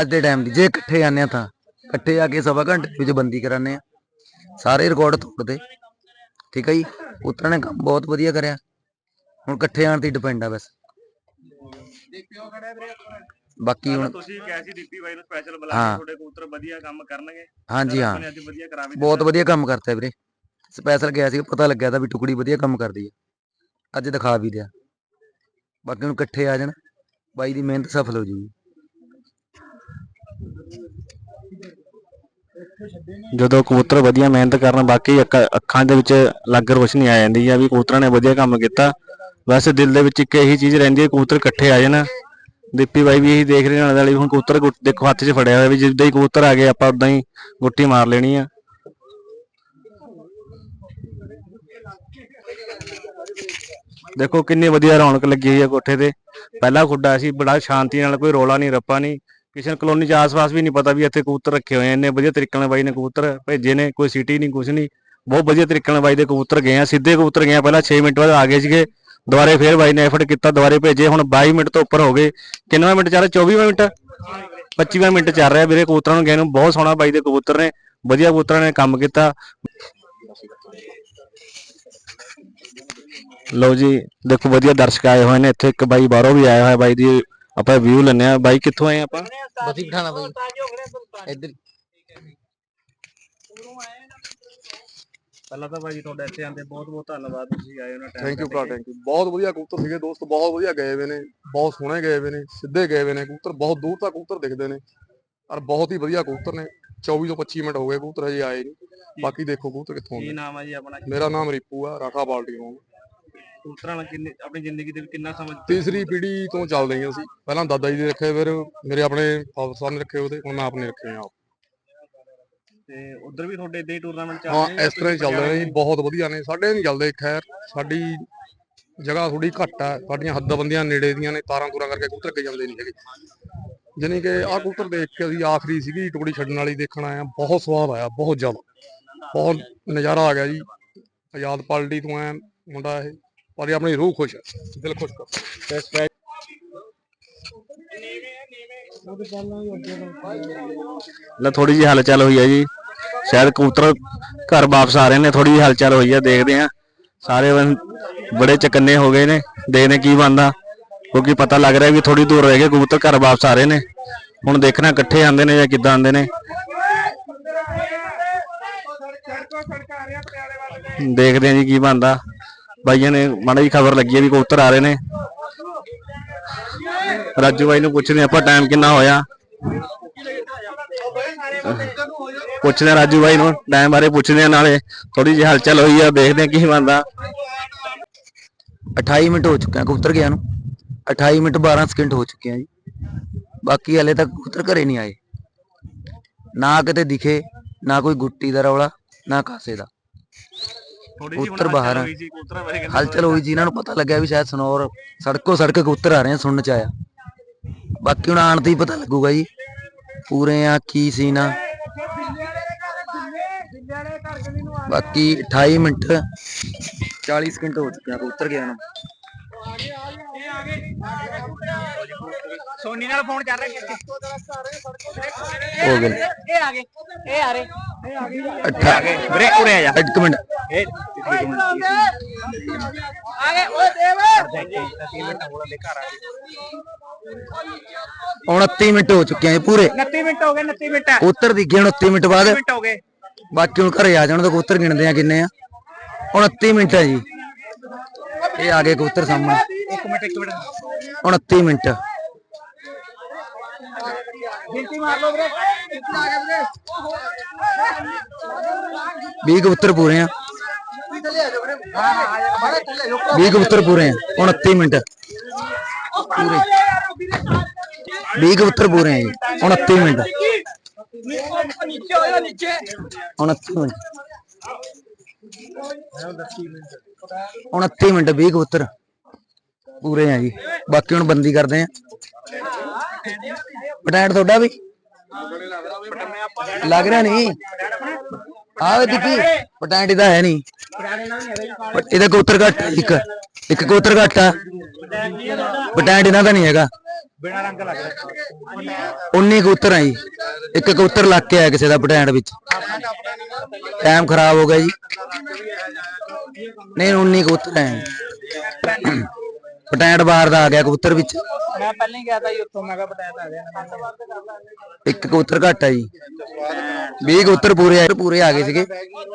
ਅੱਜ ਦੇ ਟਾਈਮ ਦੀ ਜੇ ਇਕੱਠੇ ਆਨੇ ਆ ਤਾਂ। ਇਕੱਠੇ ਆ ਕੇ ਸਵਾ ਘੰਟੇ ਵਿੱਚ ਬੰਦੀ ਕਰਾਨੇ ਆ। ਸਾਰੇ ਰਿਕਾਰਡ ਤੋੜਦੇ। ਠੀਕ ਹੈ ਜੀ? ਉਤਰਾਂ ਨੇ ਕੰਮ ਬਹੁਤ ਵਧੀਆ ਕਰਿਆ। ਹੁਣ ਇਕੱਠੇ ਆਣ ਤੇ ਡਿਪੈਂਡ ਆ ਬਸ। ਬਾਕੀ ਹੁਣ ਤੁਸੀਂ ਕਿਹਾ ਸੀ ਦੀਪੀ ਬਾਈ ਨੂੰ ਸਪੈਸ਼ਲ ਬੁਲਾ। ਕੇ ਤੁਹਾਡੇ ਕਬੂਤਰ ਵਧੀਆ ਕੰਮ ਕਰਨਗੇ। ਹਾਂਜੀ ਹਾਂ। ਬਹੁਤ ਵਧੀਆ ਕੰਮ ਕਰਤਾ ਵੀਰੇ। ਸਪੈਸ਼ਲ ਗਿਆ ਸੀ ਪਤਾ ਲੱਗਿਆ ਤਾਂ ਵੀ ਟੁਕੜੀ ਵਧੀਆ ਕੰਮ ਕਰਦੀ ਹੈ ਅੱਜ ਦਿਖਾ ਵੀ ਦਿਆ। ਬਾਕੀ ਹੁਣ ਇਕੱਠੇ ਆ ਜਾਣ। ਬਾਈ ਦੀ ਮਿਹਨਤ ਸਫਲ ਹੋ ਜੂਗੀ। ਜਦੋਂ ਕਬੂਤਰ ਵਧੀਆ ਮਿਹਨਤ ਕਰਨ, ਬਾਕੀ ਅੱਖਾਂ ਦੇ ਵਿੱਚ ਲੱਗ ਰੋਸ਼ਨੀ ਆ ਜਾਂਦੀ ਆ ਵੀ ਕਬੂਤਰਾਂ ਨੇ ਵਧੀਆ ਕੰਮ ਕੀਤਾ। ਵੈਸੇ ਦਿਲ ਦੇ ਵਿੱਚ ਇੱਕ ਇਹੀ ਚੀਜ਼ ਰਹਿੰਦੀ ਹੈ ਕਬੂਤਰ ਇਕੱਠੇ ਆ ਜਾਣ। ਦੀਪੀ ਬਾਈ ਵੀ ਇਹੀ ਦੇਖ ਰਹੇ ਨਾਲ ਵਾਲੀ ਹੁਣ ਕਬੂਤਰ ਦੇਖੋ ਹੱਥ 'ਚ ਫੜਿਆ ਹੋਇਆ ਵੀ ਜਿੱਦਾਂ ਹੀ ਕਬੂਤਰ ਆ ਗਏ, ਆਪਾਂ ਉਦਾਂ ਹੀ ਗੁੱਟੀ ਮਾਰ ਲੈਣੀ ਆ। ਦੇਖੋ ਕਿੰਨੀ ਵਧੀਆ ਰੌਣਕ ਲੱਗੀ ਹੋਈ ਹੈ ਕੋਠੇ ਤੇ। ਪਹਿਲਾ ਖੁੱਡਾ ਸੀ, ਬੜਾ ਸ਼ਾਂਤੀ ਨਾਲ, ਕੋਈ ਰੋਲਾ ਨਹੀਂ, ਰੱਪਾ ਨਹੀਂ। ਕਿਸ਼ਨ ਕਲੋਨੀ ਚ ਆਸ-ਪਾਸ ਵੀ ਨਹੀਂ ਪਤਾ ਵੀ ਇੱਥੇ ਕਬੂਤਰ ਰੱਖੇ ਹੋਏ ਆ, ਇੰਨੇ ਵਧੀਆ ਤਰੀਕੇ ਨਾਲ ਬਾਈ ਨੇ ਕਬੂਤਰ ਭੇਜੇ ਨੇ, ਕੋਈ ਸਿਟੀ ਨਹੀਂ ਕੁਝ ਨਹੀਂ, ਬਹੁਤ ਵਧੀਆ ਤਰੀਕੇ ਨਾਲ ਬਾਈ ਦੇ ਕਬੂਤਰ ਗਏ ਆ, ਸਿੱਧੇ ਕਬੂਤਰ ਗਏ ਆ, ਪਹਿਲਾਂ 6 ਮਿੰਟ ਬਾਅਦ ਆ ਗਏ ਸੀਗੇ, ਦੁਬਾਰੇ ਫੇਰ ਬਾਈ ਨੇ ਐਫਰਟ ਕੀਤਾ, ਦੁਬਾਰੇ ਭੇਜੇ, ਹੁਣ 22 ਮਿੰਟ ਤੋਂ ਉੱਪਰ ਹੋ ਗਏ ਕਿੰਨਾ ਮਿੰਟ ਚੱਲ ਰਿਹਾ 24 ਮਿੰਟ? 25ਵਾਂ ਮਿੰਟ ਚੱਲ ਰਿਹਾ ਵੀਰੇ, ਕਬੂਤਰਾਂ ਨੂੰ ਗਏ ਨੂੰ ਬਹੁਤ ਸੋਹਣਾ ਬਾਈ ਦੇ ਕਬੂਤਰ ਨੇ, ਵਧੀਆ ਕਬੂਤਰਾਂ ਨੇ ਕੰਮ ਕੀਤਾ। ਲਓ ਜੀ, ਦੇਖੋ ਵਧੀਆ ਦਰਸ਼ਕ ਆਏ ਹੋਏ ਨੇ, ਇੱਥੇ ਇੱਕ ਬਾਈ ਬਾਹਰੋਂ ਵੀ ਆਇਆ ਹੋਇਆ ਬਾਈ ਦੀ ਆਪਾਂ ਵਿਊ ਲੈਣੇ ਆ ਬਾਈ ਕਿੱਥੋਂ ਆਏ ਆਪਾਂ? ਬਸੀ ਪਠਾਣਾ ਬਾਈ। ਇੱਧਰ। ਪਹਿਲਾਂ ਤਾਂ ਬਾਈ ਤੁਹਾਡਾ ਇੱਥੇ ਆਂਦੇ ਬਹੁਤ ਬਹੁਤ ਧੰਨਵਾਦ। ਤੁਸੀਂ ਆਏ ਉਹਨਾਂ ਥੈਂਕ ਯੂ ਭਰਾ ਥੈਂਕ ਯੂ ਬਹੁਤ ਵਧੀਆ ਕਬੂਤਰ ਸੀਗੇ ਦੋਸਤ ਬਹੁਤ ਵਧੀਆ ਗਏ ਹੋਏ ਨੇ ਬਹੁਤ ਸੋਹਣੇ ਗਏ ਹੋਏ ਨੇ ਸਿੱਧੇ ਗਏ ਹੋਏ ਨੇ। ਕਬੂਤਰ ਬਹੁਤ ਦੂਰ ਤੱਕ ਕਬੂਤਰ ਦਿਖਦੇ ਨੇ। ਔਰ ਬਹੁਤ ਹੀ ਵਧੀਆ ਕਬੂਤਰ ਨੇ। 24 ਤੋਂ 25 ਮਿੰਟ ਹੋ ਗਏ ਕਬੂਤਰ ਹਜੇ ਆਏ ਨਹੀਂ ਬਾਕੀ ਦੇਖੋ ਕਬੂਤਰ ਕਿੱਥੋਂ ਕੀ ਆਉਂਦੇ ਨਾਮ ਹੈ ਜੀ ਆਪਣਾ? ਮੇਰਾ ਨਾਮ ਰਿਪੂ ਆ ਰਾਠਾ ਬਾਲਟੀ ਤੋਂ। ਕਬੂਤਰਾਂ ਨਾਲ ਕਿੰਨੀ ਆਪਣੀ ਜ਼ਿੰਦਗੀ ਦੇ ਵਿੱਚ ਕਿੰਨਾ ਸਮਾਂ ਤੀਸਰੀ ਪੀੜ੍ਹੀ ਤੋਂ ਚੱਲਦੇ ਹਾਂ ਅਸੀਂ ਪਹਿਲਾਂ ਦਾਦਾ ਜੀ ਦੇ ਰੱਖੇ ਫਿਰ ਮੇਰੇ ਆਪਣੇ ਫਾਦਰ ਸਾਹਿਬ ਨੇ ਰੱਖੇ ਉਹਦੇ ਹੁਣ ਮੈਂ ਆਪਣੇ ਰੱਖੇ ਆ ਤੇ ਉਧਰ ਵੀ ਤੁਹਾਡੇ ਇਦਾਂ ਹੀ ਟੂਰਨਾਮੈਂਟ ਚੱਲ ਹਾਂ ਰਹੇ ਇਸ ਤਰ੍ਹਾਂ ਹੀ ਚੱਲਦੇ ਨੇ ਜੀ ਬਹੁਤ ਵਧੀਆ ਨੇ। ਸਾਡੇ ਨਹੀਂ ਚੱਲਦੇ ਖੈਰ ਸਾਡੀ ਜਗ੍ਹਾ ਥੋੜੀ ਘੱਟ ਆ। ਸਾਡੀਆਂ ਹੱਦਾਬੰਦੀਆਂ ਨੇੜੇ ਦੀਆਂ ਨੇ ਤਾਰਾਂ ਤੂਰਾਂ ਕਰਕੇ ਕਬੂਤਰ ਅੱਗੇ ਜਾਂਦੇ ਨਹੀਂ ਹੈਗੇ। ਜਾਣੀ ਕਿ ਆਹ ਕਬੂਤਰ ਦੇਖ ਕੇ ਅਸੀਂ ਆਖਰੀ ਸੀਗੀ ਟੁਕੜੀ ਛੱਡਣ ਵਾਲੀ ਦੇਖਣ ਆਇਆ ਬਹੁਤ ਸਵਾਦ ਆਇਆ ਬਹੁਤ ਜ਼ਿਆਦਾ। ਬਹੁਤ ਨਜ਼ਾਰਾ ਆ ਗਿਆ ਜੀ। ਆਜ਼ਾਦ ਪਾਰਟੀ ਤੋਂ ਐ ਮੁੰਡਾ ਇਹ। ਪਰ ਆਪਣੀ ਰੂਹ ਖੁਸ਼ ਹੈ। ਦਿਲ ਖੁਸ਼ ਕਰ। ਲੈ ਥੋੜੀ ਜਿਹੀ ਹਲਚਲ ਹੋਈ ਹੈ ਜੀ। ਸ਼ਾਇਦ ਕਬੂਤਰ ਘਰ ਵਾਪਸ ਆ ਰਹੇ ਨੇ ਥੋੜੀ ਜਿਹੀ ਹਲਚਲ ਹੋਈ ਹੈ, ਦੇਖਦੇ ਆ ਸਾਰੇ ਬੜੇ ਚਕੰਨੇ ਹੋ ਗਏ ਨੇ, ਦੇਖਦੇ ਕੀ ਬਣਦਾ। ਕਿਉਂਕਿ ਪਤਾ ਲੱਗ ਰਿਹਾ ਵੀ ਥੋੜੀ ਦੂਰ ਰਹਿ ਗਏ ਕਬੂਤਰ ਘਰ ਵਾਪਸ ਆ ਰਹੇ ਨੇ। ਹੁਣ ਦੇਖਣਾ ਇਕੱਠੇ ਆਉਂਦੇ ਨੇ ਜਾਂ ਕਿੱਦਾਂ ਆਉਂਦੇ ਨੇ। ਦੇਖਦੇ ਆ ਜੀ ਕੀ ਬਣਦਾ। ਬਾਈਆਂ ਨੇ ਮਾੜੀ ਜੀ ਖਬਰ ਲੱਗੀ ਹੈ ਵੀ ਕਬੂਤਰ ਆ ਰਹੇ ਨੇ। ਰਾਜੂ ਬਾਈ ਨੂੰ ਪੁੱਛਦੇ ਆਪਾਂ ਟਾਈਮ ਕਿੰਨਾ ਹੋਇਆ। ਪੁੱਛਦੇ ਰਾਜੂ ਬਾਈ ਨੂੰ ਟਾਈਮ ਬਾਰੇ ਪੁੱਛਦੇ ਆ ਨਾਲੇ। ਥੋੜੀ ਜਿਹੀ ਹਲਚਲ ਹੋਈ ਆ, ਦੇਖਦੇ ਆ ਕੀ ਬਣਦਾ। 28 ਮਿੰਟ ਹੋ ਚੁੱਕੇ ਆ, ਕਬੂਤਰ ਗਿਆ ਨੂੰ। 28 ਮਿੰਟ 12 ਸਕਿੰਟ ਹੋ ਚੁੱਕੇ ਆ ਜੀ। ਬਾਕੀ ਹਲੇ ਤੱਕ ਕਬੂਤਰ ਘਰੇ ਨਹੀਂ ਆਏ। ਨਾ ਕਿਤੇ ਦਿਖੇ, ਨਾ ਕੋਈ ਗੁੱਟੀ ਦਾ ਰੌਲਾ, ਨਾ ਕਾਸੇ ਦਾ। ਕਬੂਤਰ ਬਾਹਰ ਆ। ਹਲਚਲ ਹੋਈ ਜੀ ਇਹਨਾਂ ਨੂੰ ਪਤਾ ਲੱਗਿਆ ਵੀ ਸ਼ਾਇਦ ਸਨੌਰ ਸੜਕੋ ਸੜਕ ਕਬੂਤਰ ਆ ਰਹੇ ਆ ਸੁਣਨ ਚ ਆਇਆ। ਬਾਕੀ ਹੁਣ ਆਣ ਤੇ ਹੀ ਪਤਾ ਲੱਗੂਗਾ ਜੀ ਪੂਰੇ ਆ ਕੀ ਸੀਨ ਆ। ਬਾਕੀ 28 ਮਿੰਟ 40 ਸਕਿੰਟ ਹੋ ਚੁੱਕੇ ਆ ਕਬੂਤਰ ਗਿਆ ਨੂੰ ਸੋਨੀ ਨਾਲ ਫੋਨ ਚੱਲ ਰਿਹਾ ਕਿ ਹੋ ਗਏ ਇਹ ਆ ਗਏ ਇਹ ਆ ਰਹੇ। ਅੱਠਾ ਵੀਰੇ ਉਰੇ ਆ ਜਾ। ਇੱਕ ਮਿੰਟ। ਆ ਗਏ ਓਏ ਦੇਵ। 29 ਮਿੰਟ ਹੋ ਚੁੱਕੇ ਆ ਪੂਰੇ। 29 ਮਿੰਟ ਹੋ ਗਏ 29 ਮਿੰਟ। ਕਬੂਤਰ ਦਿਖੇ 29 ਮਿੰਟ ਬਾਅਦ। ਮਿੰਟ ਹੋ ਗਏ। ਬਾਕੀ ਹੁਣ ਘਰੇ ਆ ਜਾਣ ਤਾਂ ਕਬੂਤਰ ਗਿਣਦੇ ਆ ਕਿੰਨੇ ਆ। 29 ਮਿੰਟ ਹੈ ਜੀ। ਇਹ ਆ ਗਏ ਕਬੂਤਰ ਸਾਹਮਣੇ। ਇੱਕ ਮਿੰਟ ਇੱਕ ਮਿੰਟ। 29 ਮਿੰਟ। ਗਿਣਤੀ ਮਾਰ ਲਓ ਵੀਰੇ। ਆ ਗਏ ਵੀਰੇ। 20 ਕਬੂਤਰ ਪੂਰੇ ਆ। 20 ਕਬੂਤਰ ਪੂਰੇ ਆ। 29 ਮਿੰਟ। ਪੂਰੇ। 20 ਕਬੂਤਰ ਪੂਰੇ ਆ ਜੀ। 29 ਮਿੰਟ। ਨੀਚੇ ਹੋਇਆ ਨੀਚੇ 29 ਮਿੰਟ। 29 ਮਿੰਟ 20 ਕਬੂਤਰ ਪੂਰੇ ਆ ਜੀ। ਬਾਕੀ ਹੁਣ ਬੰਦੀ ਕਰਦੇ ਆ। ਪਟੈਂਟ ਤੁਹਾਡਾ ਵੀ? ਲੱਗ ਰਿਹਾ ਨਹੀਂ? ਆਵੇ ਦੀਪੀ ਪਟੈਂਟ ਇਹਦਾ ਹੈ ਨਹੀਂ। ਇਹਦਾ ਕਬੂਤਰ ਘੱਟ ਇੱਕ। ਇੱਕ ਕਬੂਤਰ ਘੱਟ ਆ। ਪਟੈਂਟ ਇਹਨਾਂ ਦਾ ਨਹੀਂ ਹੈਗਾ। ਬਿਨਾ ਰੰਗ ਲੱਗ ਰਿਹਾ 19 ਕਬੂਤਰ ਆ ਜੀ। ਇੱਕ ਕਬੂਤਰ ਲੱਗ ਕੇ ਆਇਆ ਕਿਸੇ ਦਾ ਪਟੈਂਟ ਵਿੱਚ। ਟਾਈਮ ਖਰਾਬ ਹੋ ਗਿਆ ਜੀ। ਨਹੀਂ 19 ਕਬੂਤਰ ਹੈ ਪਟੈਂਟ ਬਾਹਰ ਦਾ ਆ ਗਿਆ ਕਬੂਤਰ ਵਿੱਚ। ਮੈਂ ਪਹਿਲਾਂ ਹੀ ਗਿਆ ਤਾਂ ਜੀ ਉੱਥੋਂ ਮੈਂ ਕਿਹਾ ਤਾਂ ਆ ਗਿਆ। ਇੱਕ ਕਬੂਤਰ ਘੱਟ ਆ ਜੀ। 20 ਕਬੂਤਰ ਪੂਰੇ ਆ ਪੂਰੇ ਆ ਗਏ ਸੀਗੇ।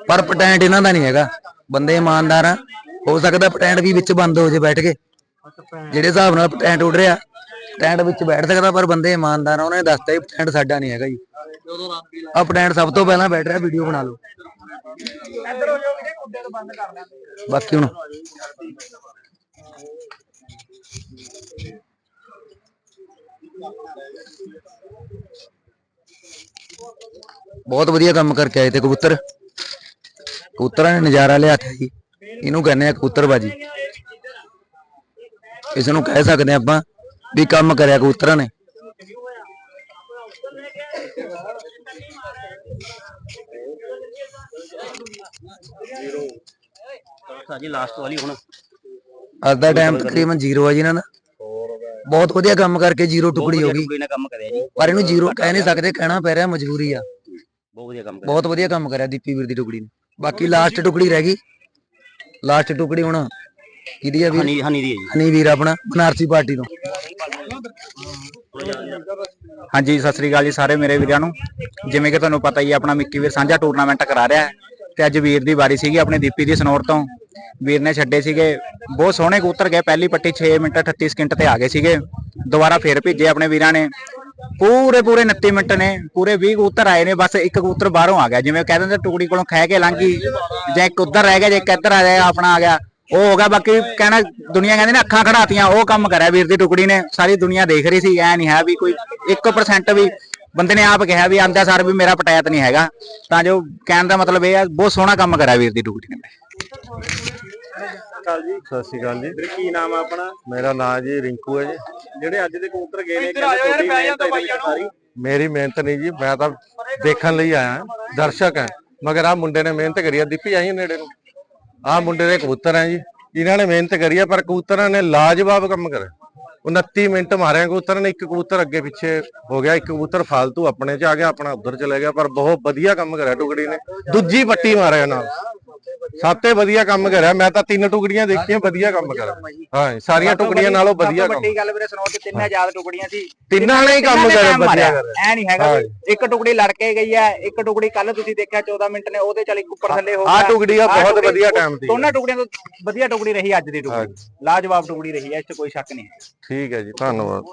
ਪਰ ਪਟੈਂਟ ਇਹਨਾਂ ਦਾ ਨਹੀਂ ਹੈਗਾ। ਬੰਦੇ ਇਮਾਨਦਾਰ ਆ। ਹੋ ਸਕਦਾ ਪਟੈਂਟ ਵੀ ਵਿੱਚ ਬੰਦ ਹੋ ਜੇ ਬੈਠ ਕੇ। ਜਿਹੜੇ ਹਿਸਾਬ ਨਾਲ ਪਟੈਂਟ ਉੱਡ ਰਿਹਾ ਪਟੈਂਟ ਵਿੱਚ ਬੈਠ ਸਕਦਾ ਪਰ ਬੰਦੇ ਇਮਾਨਦਾਰ ਆ, ਉਹਨੇ ਦੱਸਤਾ ਜੀ ਪਟੈਂਟ ਸਾਡਾ ਨਹੀਂ ਹੈਗਾ ਜੀ। ਆ ਪਟੈਂਟ ਸਭ ਤੋਂ ਪਹਿਲਾਂ ਬੈਠ ਰਿਹਾ, ਵੀਡੀਓ ਬਣਾ ਲਓ। ਬਾਕੀ ਹੁਣ ਬਹੁਤ ਵਧੀਆ ਕੰਮ ਕਰਕੇ ਆਏ ਤੇ ਕਬੂਤਰ। ਕਬੂਤਰਾਂ ਨੇ ਨਜ਼ਾਰਾ ਲਿਆ ਤਾ ਜੀ। ਇਹਨੂੰ ਕਹਿੰਦੇ ਆ ਕਬੂਤਰਬਾਜੀ। ਇਸ ਨੂੰ ਕਹਿ ਸਕਦੇ ਆ ਆਪਾਂ ਵੀ ਕੰਮ ਕਰਿਆ ਕਬੂਤਰਾਂ ਨੇ। ਸਾਜੀ ਲਾਸਟ ਵਾਲੀ ਹੁਣ। ਅੱਜ ਦਾ ਟਾਈਮ ਤਕਰੀਬਨ ਜ਼ੀਰੋ ਆ ਜੀ ਇਹਨਾਂ ਦਾ। ਬਹੁਤ ਵਧੀਆ ਕੰਮ ਕਰਕੇ ਜ਼ੀਰੋ ਟੁਕੜੀ ਹੋ ਗਈ। ਪਰ ਇਹਨੂੰ ਜ਼ੀਰੋ ਕਹਿ ਨਹੀਂ ਸਕਦੇ ਕਹਿਣਾ ਪੈ ਰਿਹਾ ਮਜਬੂਰੀ ਆ। ਬਹੁਤ ਵਧੀਆ ਕੰਮ ਕਰਿਆ। ਬਹੁਤ ਵਧੀਆ ਕੰਮ ਕਰਿਆ ਦੀਪੀ ਵੀਰ ਦੀ ਟੁਕੜੀ ਨੇ। ਬਾਕੀ ਲਾਸਟ ਟੁਕੜੀ ਰਹਿ ਗਈ। ਲਾਸਟ ਟੁਕੜੀ ਹੁਣ। ਕਿਹਦੀ ਆ ਵੀਰ? ਹਨੀ ਹਨੀ ਦੀ ਹੈ ਜੀ। ਹਨੀ ਵੀਰ ਆਪਣਾ ਬਨਾਰਸੀ ਪਾਰਟੀ ਤੋਂ। ਹਾਂਜੀ ਸਤਿ ਸ੍ਰੀ ਅਕਾਲ ਜੀ ਸਾਰੇ ਮੇਰੇ ਵੀਰਾਂ ਨੂੰ। ਜਿਵੇਂ ਕਿ ਤੁਹਾਨੂੰ ਪਤਾ ਹੀ ਹੈ ਆਪਣਾ ਮਿੱਕੀ ਵੀਰ ਸਾਂਝਾ ਟੂਰਨਾਮੈਂਟ ਕਰਾ ਰਿਹਾ ਹੈ। ਤੇ ਅੱਜ ਵੀਰ ਦੀ ਵਾਰੀ ਸੀਗੀ ਆਪਣੀ ਦੀਪੀ ਦੀ ਸਨੋਰ ਤੋਂ। ਵੀਰ ਨੇ ਛੱਡੇ ਸੀਗੇ ਬਹੁਤ ਸੋਹਣੇ ਕਬੂਤਰ ਗਏ। ਪਹਿਲੀ ਪੱਟੀ 6 ਮਿੰਟ 38 ਸਕਿੰਟ ਤੇ ਆ ਗਏ ਸੀਗੇ। ਦੁਬਾਰਾ ਫੇਰ ਭੇਜੇ ਆਪਣੇ ਵੀਰਾਂ ਨੇ। ਪੂਰੇ ਪੂਰੇ 29 ਮਿੰਟ ਨੇ, ਪੂਰੇ 20 ਕਬੂਤਰ ਆਏ ਨੇ, ਬਸ ਇੱਕ ਕਬੂਤਰ ਬਾਹਰੋਂ ਆ ਗਿਆ, ਜਿਵੇਂ ਕਹਿ ਦਿੰਦੇ ਟੁਕੜੀ ਕੋਲੋਂ ਖਹਿ ਕੇ ਲੰਘ ਗਈ ਜਾਂ ਇੱਕ ਉੱਧਰ ਰਹਿ ਗਿਆ, ਜੇ ਇੱਕ ਇੱਧਰ ਆ ਜਾਏਗਾ ਆਪਣਾ ਆ ਗਿਆ, ਉਹ ਹੋ ਗਿਆ, ਬਾਕੀ ਕਹਿਣਾ, ਦੁਨੀਆ ਕਹਿੰਦੀ ਨਾ ਅੱਖਾਂ ਖੜਾਤੀਆਂ, ਉਹ ਕੰਮ ਕਰਿਆ ਵੀਰ ਦੀ ਟੁਕੜੀ ਨੇ, ਸਾਰੀ ਦੁਨੀਆ ਦੇਖ ਰਹੀ ਸੀ, ਐ ਨਹੀਂ ਹੈ ਵੀ ਕੋਈ 1% ਵੀ, ਬੰਦੇ ਨੇ ਆਪ ਕਿਹਾ ਵੀ ਆਂਦਾ ਸਰ ਵੀ ਮੇਰਾ ਪਟਾਇਤ ਨਹੀਂ ਹੈਗਾ, ਤਾਂ ਜੋ ਕਹਿਣ ਦਾ ਮਤਲਬ ਇਹ ਆ, ਬਹੁਤ ਸੋਹਣਾ ਕੰਮ ਕਰਿਆ ਵੀਰ ਦੀ ਟੁਕੜੀ ਨੇ। ਸਤਿ ਸ਼੍ਰੀ ਅਕਾਲ ਜੀ। ਕੀ ਨਾਮ ਆ ਆਪਣਾ? ਮੇਰਾ ਨਾਮ ਜੀ ਰਿੰਕੂ ਹੈ ਜੀ। ਜਿਹੜੇ ਅੱਜ ਦੇ ਕਬੂਤਰ ਗਏ ਨੇ ਕਹਿੰਦੇ ਤੁਹਾਡੀ ਮਿਹਨਤ ਇਹਦੇ ਵਿੱਚ ਸਾਰੀ। ਮੇਰੀ ਮਿਹਨਤ ਨਹੀਂ ਜੀ ਮੈਂ ਤਾਂ ਦੇਖਣ ਲਈ ਆਇਆ ਦਰਸ਼ਕ ਹਾਂ। ਮਗਰ ਆ ਮੁੰਡੇ ਨੇ ਮਿਹਨਤ ਕਰੀ ਆ ਦੀਪੀ ਆਈ ਨੇੜੇ ਨੂੰ। ਆ ਮੁੰਡੇ ਦੇ ਕਬੂਤਰ ਆ ਜੀ। ਇਹਨਾਂ ਨੇ ਮਿਹਨਤ ਕਰੀ ਆ ਪਰ ਕਬੂਤਰਾਂ ਨੇ ਲਾਜਵਾਬ ਕੰਮ ਕਰਿਆ। 29 ਮਿੰਟ ਮਾਰਿਆ ਕਬੂਤਰ ਨੇ ਇੱਕ ਕਬੂਤਰ ਅੱਗੇ ਪਿੱਛੇ ਹੋ ਗਿਆ ਇੱਕ ਕਬੂਤਰ ਫਾਲਤੂ ਆਪਣੇ ਚ ਆ ਗਿਆ ਆਪਣਾ ਉਧਰ ਚਲੇ ਗਿਆ ਪਰ ਬਹੁਤ ਵਧੀਆ ਕੰਮ ਕਰਿਆ ਟੁਕੜੀ ਨੇ। ਦੂਜੀ ਪੱਟੀ ਮਾਰਿਆ ਨਾਲ। ਸਭ ਤੋਂ ਵਧੀਆ ਕੰਮ ਕਰਿਆ। ਮੈਂ ਤਾਂ ਤਿੰਨ ਟੁਕੜੀਆਂ ਦੇਖੀਆਂ ਵਧੀਆ ਕੰਮ ਕਰਿਆ। ਹਾਂ ਸਾਰੀਆਂ ਟੁਕੜੀਆਂ ਨਾਲੋਂ ਵਧੀਆ ਕੰਮ ਵੱਡੀ ਗੱਲ ਵੀਰੇ ਸੁਣੋ ਕਿ ਤਿੰਨ ਆਜ਼ਾਦ ਟੁਕੜੀਆਂ ਸੀ। ਤਿੰਨਾਂ ਨੇ ਹੀ ਕੰਮ ਕਰਿਆ ਵਧੀਆ ਐ ਨਹੀਂ ਹੈਗਾ ਇੱਕ ਟੁਕੜੀ ਲੜ ਕੇ ਗਈ ਹੈ ਇੱਕ ਟੁਕੜੀ ਕੱਲ ਤੁਸੀਂ ਦੇਖਿਆ 14 ਮਿੰਟ ਨੇ ਉਹਦੇ ਚੱਲ ਇੱਕ ਉੱਪਰ ਥੱਲੇ ਹੋ ਆ ਗਿਆ। ਟੁਕੜੀ ਆ ਬਹੁਤ ਵਧੀਆ ਟਾਈਮ ਦੀ ਦੋਨਾਂ ਟੁਕੜੀਆਂ ਤੋਂ ਵਧੀਆ ਟੁਕੜੀ ਰਹੀ ਅੱਜ ਦੀ ਟੁਕੜੀ। ਲਾਜਵਾਬ ਟੁਕੜੀ ਰਹੀ ਹੈ ਇਸ 'ਚ ਕੋਈ ਸ਼ੱਕ ਨਹੀਂ ਠੀਕ ਹੈ ਜੀ ਧੰਨਵਾਦ।